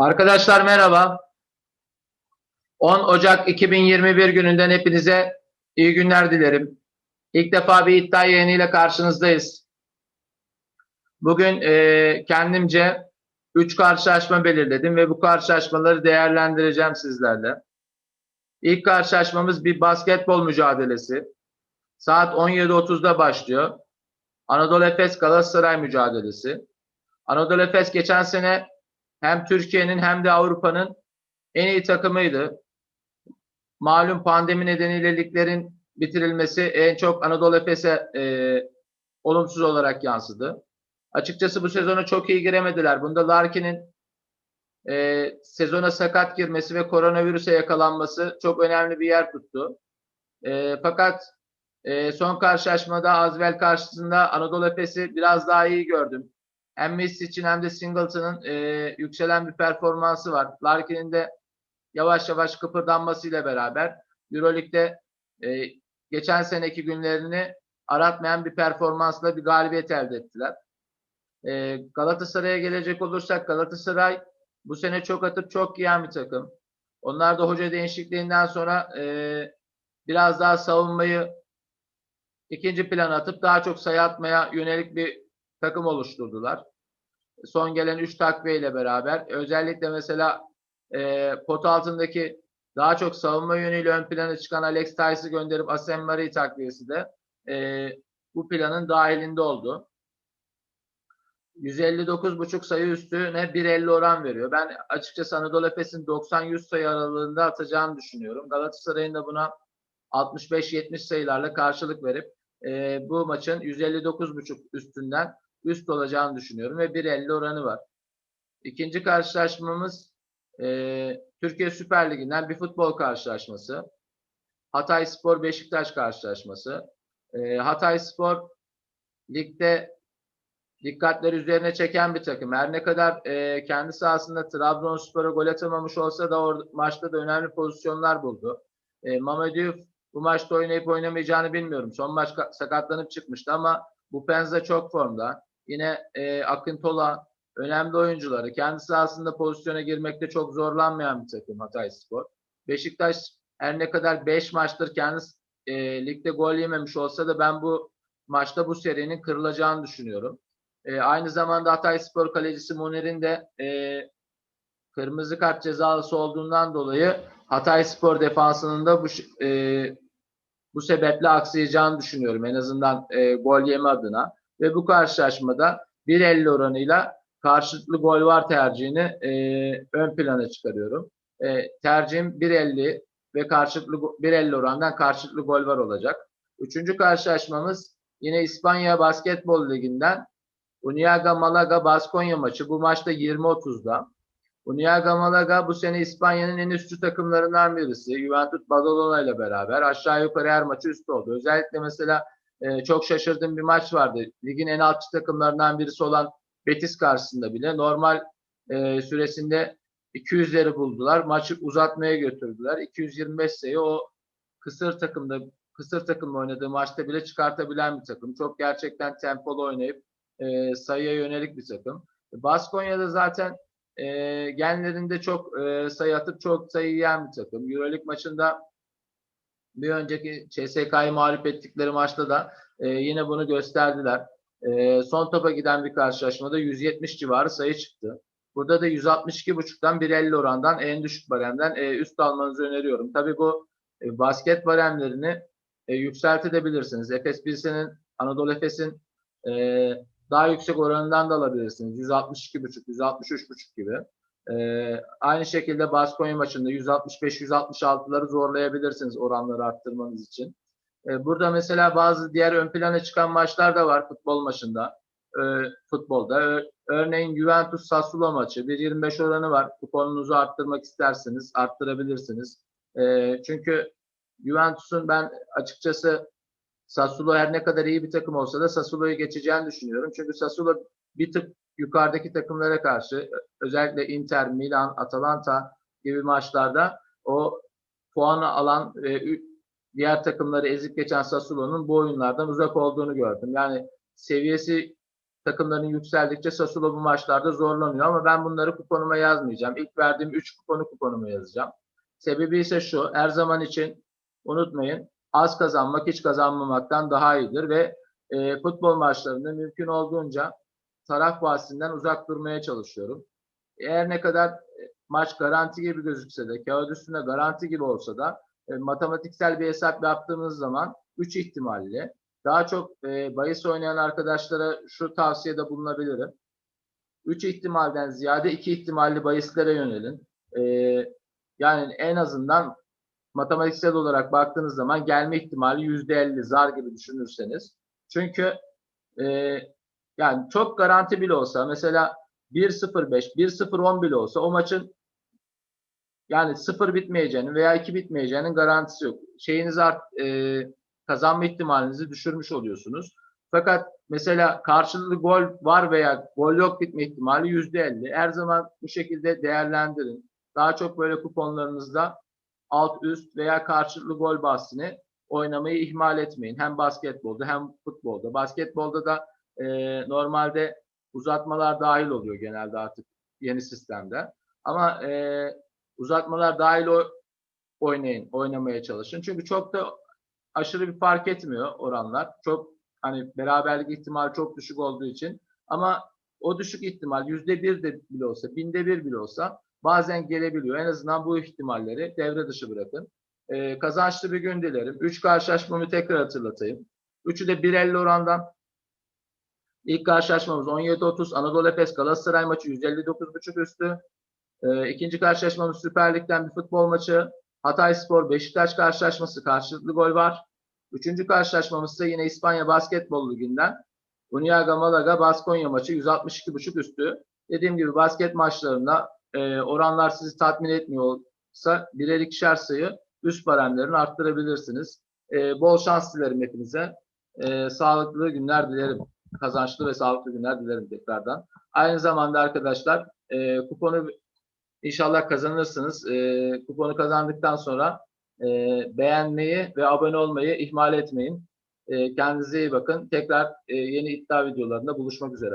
Arkadaşlar merhaba. 10 Ocak 2021 gününden hepinize iyi günler dilerim. İlk defa bir iddia yayınıyla karşınızdayız. Bugün e, kendimce 3 karşılaşma belirledim ve bu karşılaşmaları değerlendireceğim sizlerle. İlk karşılaşmamız bir basketbol mücadelesi. Saat 17.30'da başlıyor. Anadolu Efes Galatasaray mücadelesi. Anadolu Efes geçen sene hem Türkiye'nin hem de Avrupa'nın en iyi takımıydı. Malum pandemi nedeniyle liglerin bitirilmesi en çok Anadolu Efes'e e, olumsuz olarak yansıdı. Açıkçası bu sezona çok iyi giremediler. Bunda Larkin'in e, sezona sakat girmesi ve koronavirüse yakalanması çok önemli bir yer tuttu. E, fakat e, son karşılaşmada Azvel karşısında Anadolu Efes'i biraz daha iyi gördüm. Hem Messi için hem de Singleton'ın e, yükselen bir performansı var. Larkin'in de yavaş yavaş kıpırdanmasıyla beraber Euroleague'de e, geçen seneki günlerini aratmayan bir performansla bir galibiyet elde ettiler. E, Galatasaray'a gelecek olursak Galatasaray bu sene çok atıp çok yiyen bir takım. Onlar da hoca değişikliğinden sonra e, biraz daha savunmayı ikinci plana atıp daha çok sayı atmaya yönelik bir takım oluşturdular. Son gelen 3 takviye ile beraber özellikle mesela e, pot altındaki daha çok savunma yönüyle ön plana çıkan Alex Tys'ı gönderip Asem Marie takviyesi de e, bu planın dahilinde oldu. 159,5 sayı üstüne 1.50 oran veriyor. Ben açıkçası Anadolu Efes'in 90-100 sayı aralığında atacağını düşünüyorum. Galatasaray'ın da buna 65-70 sayılarla karşılık verip e, bu maçın 159,5 üstünden üst olacağını düşünüyorum ve 1.50 oranı var. İkinci karşılaşmamız e, Türkiye Süper Ligi'nden bir futbol karşılaşması. Hatay Spor Beşiktaş karşılaşması. E, Hatay Spor ligde dikkatleri üzerine çeken bir takım. Her ne kadar e, kendi sahasında Trabzonspor'a gol atamamış olsa da or- maçta da önemli pozisyonlar buldu. E, Mamadou bu maçta oynayıp oynamayacağını bilmiyorum. Son maç sakatlanıp çıkmıştı ama bu Penza çok formda. Yine e, Akıntola önemli oyuncuları. Kendi sahasında pozisyona girmekte çok zorlanmayan bir takım Hatay Spor. Beşiktaş her ne kadar 5 maçtır kendi e, ligde gol yememiş olsa da ben bu maçta bu serinin kırılacağını düşünüyorum. E, aynı zamanda Hatay Spor kalecisi Muner'in de e, kırmızı kart cezalısı olduğundan dolayı Hatay Spor defansının da bu e, bu sebeple aksayacağını düşünüyorum. En azından e, gol yeme adına. Ve bu karşılaşmada 1.50 oranıyla karşılıklı gol var tercihini e, ön plana çıkarıyorum. E, tercihim 1.50 ve karşılıklı 1.50 orandan karşılıklı gol var olacak. Üçüncü karşılaşmamız yine İspanya Basketbol Ligi'nden Uniaga Malaga Baskonya maçı. Bu maçta 20.30'da. Uniaga Malaga bu sene İspanya'nın en üstü takımlarından birisi. Juventus Badalona ile beraber aşağı yukarı her maçı üstü oldu. Özellikle mesela e, çok şaşırdığım bir maç vardı. Ligin en altçı takımlarından birisi olan Betis karşısında bile normal e, süresinde 200'leri buldular. Maçı uzatmaya götürdüler. 225 sayı o kısır takımda kısır takımla oynadığı maçta bile çıkartabilen bir takım. Çok gerçekten tempolu oynayıp e, sayıya yönelik bir takım. Baskonya'da zaten e, genlerinde çok e, sayı atıp çok sayı yiyen bir takım. Euroleague maçında bir önceki CSK'yı mağlup ettikleri maçta da e, yine bunu gösterdiler. E, son topa giden bir karşılaşmada 170 civarı sayı çıktı. Burada da 162.5'tan 1.50 orandan en düşük baremden e, üst almanızı öneriyorum. Tabii bu e, basket baremlerini e, yükseltebilirsiniz. Efes Pilsen'in, Anadolu Efes'in e, daha yüksek oranından da alabilirsiniz. 162.5, 163.5 gibi. Ee, aynı şekilde Baskonya maçında 165-166'ları zorlayabilirsiniz oranları arttırmanız için. Ee, burada mesela bazı diğer ön plana çıkan maçlar da var futbol maçında. Ee, futbolda. Örneğin Juventus Sassuolo maçı 1.25 oranı var. Kuponunuzu arttırmak isterseniz arttırabilirsiniz. Ee, çünkü Juventus'un ben açıkçası Sassuolo her ne kadar iyi bir takım olsa da Sassuolo'yu geçeceğini düşünüyorum. Çünkü Sassuolo bir tık yukarıdaki takımlara karşı özellikle Inter, Milan, Atalanta gibi maçlarda o puanı alan e, diğer takımları ezip geçen Sassuolo'nun bu oyunlardan uzak olduğunu gördüm. Yani seviyesi takımların yükseldikçe Sassuolo bu maçlarda zorlanıyor ama ben bunları kuponuma yazmayacağım. İlk verdiğim 3 kuponu kuponuma yazacağım. Sebebi ise şu. Her zaman için unutmayın az kazanmak hiç kazanmamaktan daha iyidir ve e, futbol maçlarında mümkün olduğunca taraf bahsinden uzak durmaya çalışıyorum. Eğer ne kadar e, maç garanti gibi gözükse de, kağıt üstünde garanti gibi olsa da e, matematiksel bir hesap yaptığımız zaman 3 ihtimalle daha çok e, bahis oynayan arkadaşlara şu tavsiyede bulunabilirim. 3 ihtimalden ziyade 2 ihtimalli bahislere yönelin. E, yani en azından matematiksel olarak baktığınız zaman gelme ihtimali %50 zar gibi düşünürseniz. Çünkü e, yani çok garanti bile olsa mesela 1-0-5, 1-0-10 bile olsa o maçın yani 0 bitmeyeceğinin veya 2 bitmeyeceğinin garantisi yok. Şeyinizi art, e, kazanma ihtimalinizi düşürmüş oluyorsunuz. Fakat mesela karşılıklı gol var veya gol yok bitme ihtimali %50. Her zaman bu şekilde değerlendirin. Daha çok böyle kuponlarınızda alt üst veya karşılıklı gol bahsini oynamayı ihmal etmeyin. Hem basketbolda hem futbolda. Basketbolda da e, normalde uzatmalar dahil oluyor genelde artık yeni sistemde. Ama e, uzatmalar dahil o, oynayın, oynamaya çalışın. Çünkü çok da aşırı bir fark etmiyor oranlar. Çok hani beraberlik ihtimali çok düşük olduğu için. Ama o düşük ihtimal yüzde bir de bile olsa, binde bir bile olsa bazen gelebiliyor. En azından bu ihtimalleri devre dışı bırakın. Ee, kazançlı bir gün dilerim. Üç karşılaşmamı tekrar hatırlatayım. Üçü de 1.50 orandan. İlk karşılaşmamız 17.30 Anadolu Efes Galatasaray maçı 159.5 üstü. Ee, ikinci karşılaşmamız Süper Lig'den bir futbol maçı. Hatay Spor Beşiktaş karşılaşması karşılıklı gol var. Üçüncü karşılaşmamız ise yine İspanya Basketbol Ligi'nden. Uniaga Malaga Baskonya maçı 162.5 üstü. Dediğim gibi basket maçlarında e, oranlar sizi tatmin etmiyorsa birer ikişer sayı üst baremlerini arttırabilirsiniz. E, bol şans dilerim hepinize. E, sağlıklı günler dilerim. Kazançlı ve sağlıklı günler dilerim tekrardan. Aynı zamanda arkadaşlar e, kuponu inşallah kazanırsınız. E, kuponu kazandıktan sonra e, beğenmeyi ve abone olmayı ihmal etmeyin. E, kendinize iyi bakın. Tekrar e, yeni iddia videolarında buluşmak üzere.